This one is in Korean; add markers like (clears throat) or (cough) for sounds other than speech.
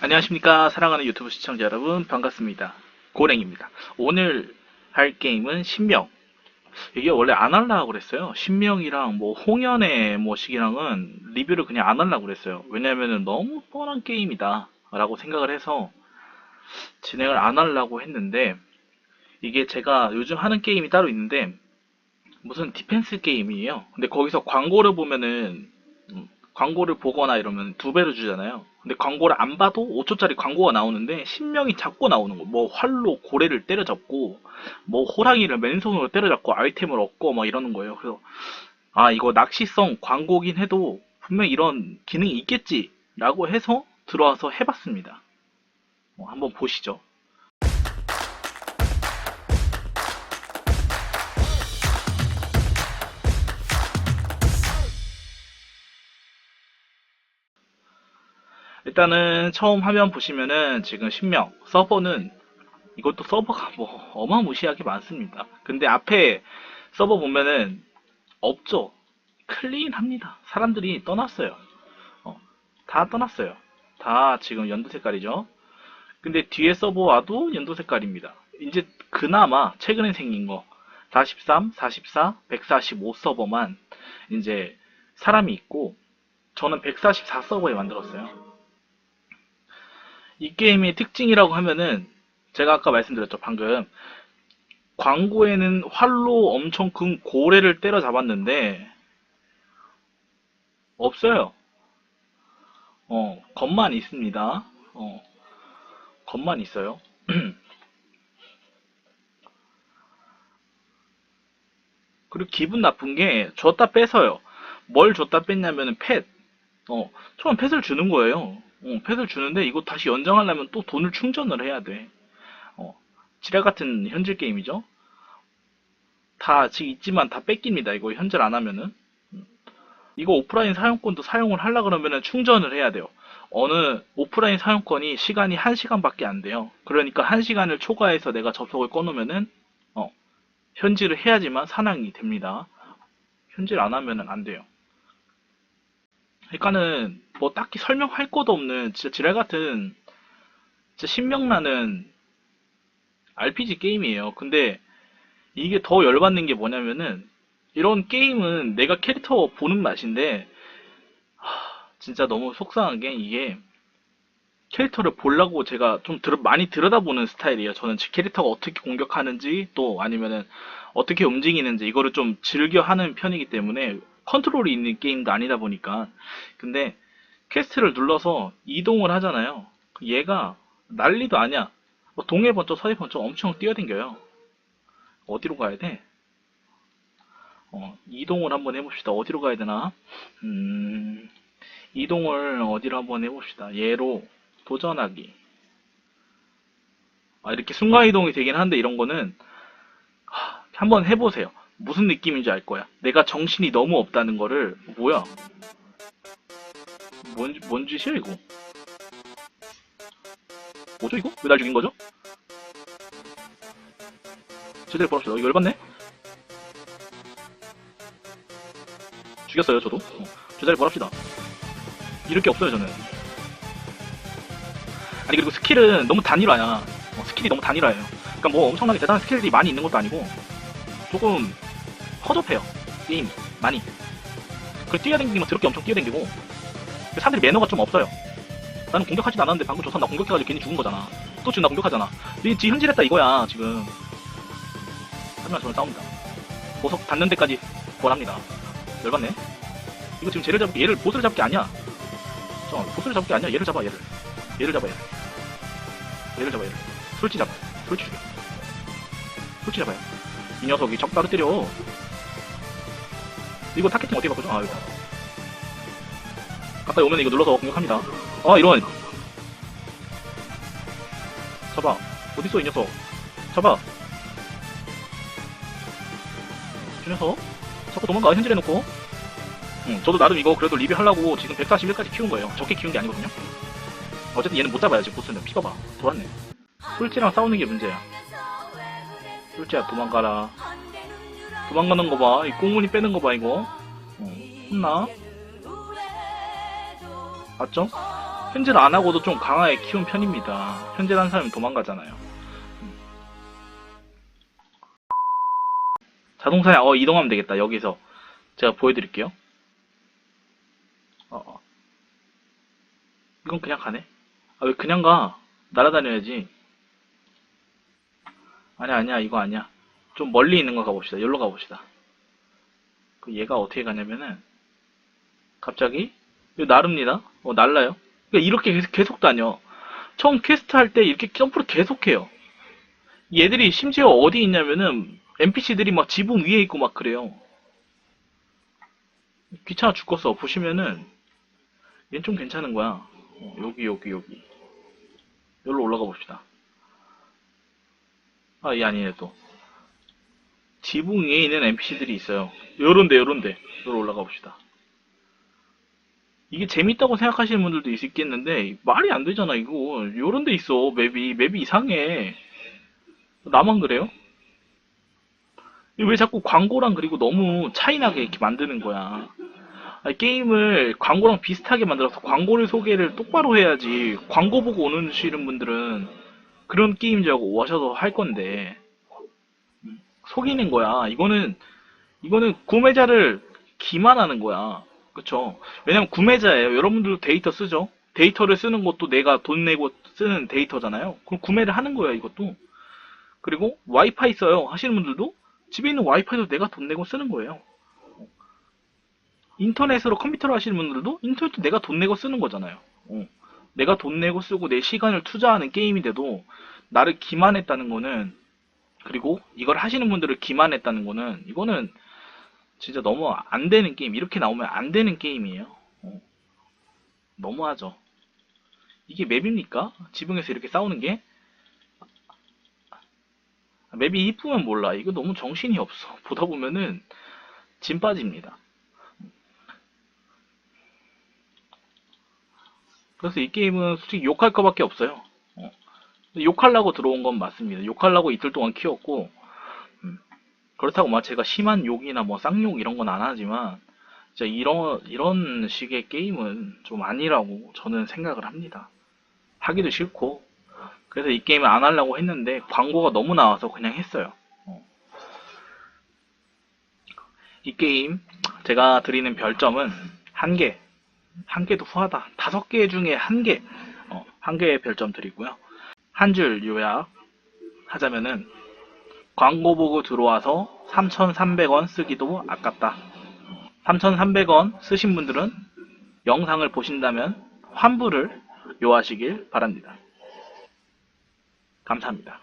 안녕하십니까. 사랑하는 유튜브 시청자 여러분 반갑습니다. 고랭입니다. 오늘 할 게임은 신명. 이게 원래 안 하려고 그랬어요. 신명이랑 뭐 홍연의 뭐식이랑은 리뷰를 그냥 안 하려고 그랬어요. 왜냐면은 너무 뻔한 게임이다 라고 생각을 해서 진행을 안 하려고 했는데 이게 제가 요즘 하는 게임이 따로 있는데 무슨 디펜스 게임이에요. 근데 거기서 광고를 보면은 음, 광고를 보거나 이러면 두 배로 주잖아요. 근데 광고를 안 봐도 5초짜리 광고가 나오는데 신명이 자꾸 나오는 거. 뭐 활로 고래를 때려잡고 뭐 호랑이를 맨손으로 때려잡고 아이템을 얻고 막 이러는 거예요. 그래서 아 이거 낚시성 광고긴 해도 분명 이런 기능이 있겠지라고 해서 들어와서 해봤습니다. 어, 한번 보시죠. 일단은 처음 화면 보시면은 지금 신명 서버는 이것도 서버가 뭐 어마무시하게 많습니다. 근데 앞에 서버 보면은 없죠. 클린합니다. 사람들이 떠났어요. 어, 다 떠났어요. 다 지금 연두 색깔이죠. 근데 뒤에 서버 와도 연두 색깔입니다. 이제 그나마 최근에 생긴 거 43, 44, 145 서버만 이제 사람이 있고 저는 144 서버에 만들었어요. 이 게임의 특징이라고 하면은 제가 아까 말씀드렸죠 방금 광고에는 활로 엄청 큰 고래를 때려잡았는데 없어요. 어 것만 있습니다. 어 것만 있어요. (clears throat) 그리고 기분 나쁜 게 줬다 뺏어요. 뭘 줬다 뺐냐면은 펫. 어 처음 펫을 주는 거예요. 어, 펫을 주는데 이거 다시 연장하려면 또 돈을 충전을 해야 돼. 어, 지랄 같은 현질 게임이죠. 다 지금 있지만 다 뺏깁니다. 이거 현질 안 하면은. 음. 이거 오프라인 사용권도 사용을 하려 그러면은 충전을 해야 돼요. 어느 오프라인 사용권이 시간이 1시간밖에 안 돼요. 그러니까 1시간을 초과해서 내가 접속을 꺼놓으면은 어, 현질을 해야지만 산항이 됩니다. 현질 안 하면은 안 돼요. 그러니까는 뭐 딱히 설명할 것도 없는 진짜 지랄 같은 진짜 신명나는 RPG 게임이에요. 근데 이게 더 열받는 게 뭐냐면은 이런 게임은 내가 캐릭터 보는 맛인데 하, 진짜 너무 속상한 게 이게 캐릭터를 보려고 제가 좀 들- 많이 들여다보는 스타일이에요. 저는 제 캐릭터가 어떻게 공격하는지 또 아니면은 어떻게 움직이는지 이거를 좀 즐겨 하는 편이기 때문에 컨트롤이 있는 게임도 아니다 보니까 근데 퀘스트를 눌러서 이동을 하잖아요. 얘가 난리도 아니야. 뭐 동해 번쩍 서해 번쩍 엄청 뛰어댕겨요. 어디로 가야 돼? 어, 이동을 한번 해봅시다. 어디로 가야 되나? 음, 이동을 어디로 한번 해봅시다. 얘로 도전하기. 아, 이렇게 순간이동이 되긴 한데 이런 거는 하, 한번 해보세요. 무슨 느낌인지 알 거야. 내가 정신이 너무 없다는 거를 뭐야? 뭔, 뭔 짓이야 이거? 뭐죠 이거? 왜 날 죽인 거죠? 제대로 벌었어. 이거 열받네? 죽였어요 저도. 어, 제자리 벌합시다. 이럴 게 없어요 저는. 아니 그리고 스킬은 너무 단일화야. 어, 스킬이 너무 단일화예요. 그러니까 뭐 엄청나게 대단한 스킬들이 많이 있는 것도 아니고 조금 허접해요 게임이 많이. 그 뛰어댕기면 더럽게 엄청 뛰어댕기고 그 사람들이 매너가 좀 없어요. 나는 공격하지도 않았는데 방금 조선 나 공격해가지고 괜히 죽은 거잖아. 또 지금 나 공격하잖아. 니, 지 현질했다 이거야 지금. 하지만 저는 싸웁니다. 보석 닿는 데까지 구원합니다. 열받네. 이거 지금 쟤를 잡을 얘를 보스를 게 아니야. 저 보스를 게 아니야. 얘를 잡아 얘를. 얘를 잡아 얘를. 얘를 잡아 얘를. 솔지 잡아. 솔지 죽여. 솔지 잡아요. 이 녀석이 적 따로 때려. 이거 타겟팅 어떻게 바꾸죠? 아 이거. 가까이 오면 이거 눌러서 공격합니다. 아 이런. 잡아. 어딨어 이 녀석. 잡아. 저 녀석. 자꾸 도망가 현질해놓고. 응, 저도 나름 이거 그래도 리뷰하려고 지금 141까지 키운 거예요. 적게 키운 게 아니거든요. 어쨌든 얘는 못 잡아야지 보스는 피 봐봐. 돌았네. 솔지랑 싸우는 게 문제야. 솔지야 도망가라. 도망가는 거 봐. 이 꽁무니 빼는 거 봐, 이거. 어, 혼나? 맞죠? 현질 안 하고도 좀 강하게 키운 편입니다. 현질 한 사람이 도망가잖아요. 자동사냥, 어, 이동하면 되겠다. 여기서. 제가 보여드릴게요. 어, 어. 이건 그냥 가네? 아, 왜 그냥 가? 날아다녀야지. 아니야, 아니야, 이거 아니야. 좀 멀리 있는 거 가봅시다. 여기로 가봅시다. 그 얘가 어떻게 가냐면은, 갑자기, 이거 나릅니다. 어, 날라요. 그러니까 이렇게 계속, 계속 다녀. 처음 퀘스트 할 때 이렇게 점프를 계속 해요. 얘들이 심지어 어디 있냐면은, NPC들이 막 지붕 위에 있고 막 그래요. 귀찮아 죽겠어. 보시면은, 얘는 좀 괜찮은 거야. 어, 여기, 여기, 여기. 여기로 올라가 봅시다. 아, 얘 아니네, 또. 지붕 위에 있는 NPC들이 있어요. 요런데, 요런데. 여기로 올라가 봅시다. 이게 재밌다고 생각하시는 분들도 있- 있겠는데, 말이 안 되잖아, 이거. 요런데 있어, 맵이. 맵이 이상해. 나만 그래요? 왜 자꾸 광고랑 그리고 너무 차이나게 이렇게 만드는 거야. 아니, 게임을 광고랑 비슷하게 만들어서 광고를 소개를 똑바로 해야지. 광고 보고 오는 시는 분들은 그런 게임 줄 알고 오셔서 할 건데. 음, 속이는 거야. 이거는, 이거는 구매자를 기만하는 거야. 그쵸? 왜냐면 구매자예요. 여러분들도 데이터 쓰죠? 데이터를 쓰는 것도 내가 돈 내고 쓰는 데이터잖아요. 그럼 구매를 하는 거야, 이것도. 그리고 와이파이 써요. 하시는 분들도 집에 있는 와이파이도 내가 돈 내고 쓰는 거예요. 인터넷으로 컴퓨터로 하시는 분들도 인터넷도 내가 돈 내고 쓰는 거잖아요. 어. 내가 돈 내고 쓰고 내 시간을 투자하는 게임인데도 나를 기만했다는 거는 그리고 이걸 하시는 분들을 기만했다는 거는 이거는 진짜 너무 안 되는 게임 이렇게 나오면 안 되는 게임이에요. 어. 너무하죠. 이게 맵입니까? 지붕에서 이렇게 싸우는 게 맵이 이쁘면 몰라. 이거 너무 정신이 없어. (laughs) 보다 보면은 진 빠집니다. 그래서 이 게임은 솔직히 욕할 거밖에 없어요. 어. 욕하려고 들어온 건 맞습니다. 욕하려고 이틀 동안 키웠고, 음. 그렇다고 막 제가 심한 욕이나 뭐 쌍욕 이런 건 안 하지만, 진짜 이런, 이런 식의 게임은 좀 아니라고 저는 생각을 합니다. 하기도 싫고, 그래서 이 게임을 안 하려고 했는데, 광고가 너무 나와서 그냥 했어요. 어. 이 게임, 제가 드리는 별점은 한 개, 한 개도 후하다. 다섯 개 중에 한 개, 어, 한 개의 별점 드리고요. 한 줄 요약 하자면은, 광고 보고 들어와서 3,300원 쓰기도 아깝다. 3,300원 쓰신 분들은 영상을 보신다면 환불을 요하시길 바랍니다. 감사합니다.